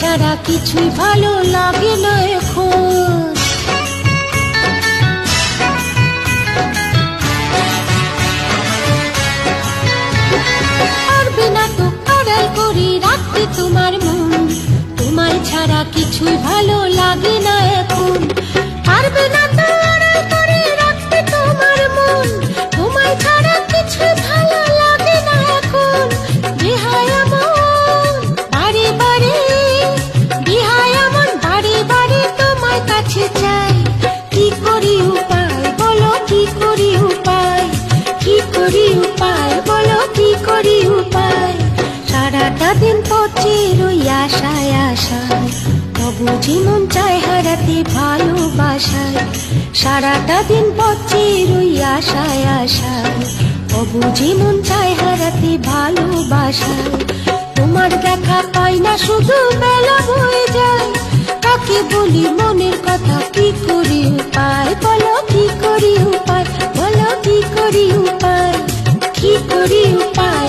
ছাড়া কিছুই ভালো লাগে না এখন। তোমার মন। তোমায় ছাড়া কিছুই ভালো লাগে না এখন। পারবে করি উপায়? বলো, কি করি উপায়? সারাটা দিন পচে রই আশায় আশায়। তবু জীবন চায় হারাতে ভালোবাসায়। সারাটা দিন পচে রই আশায় আশায়। তবু জীবন চায় হারাতে ভালোবাসায়। তোমার দেখা পাই না, শুধু বেলা বয়ে যায়। কাকে বলি মনের কথা করি উপায়।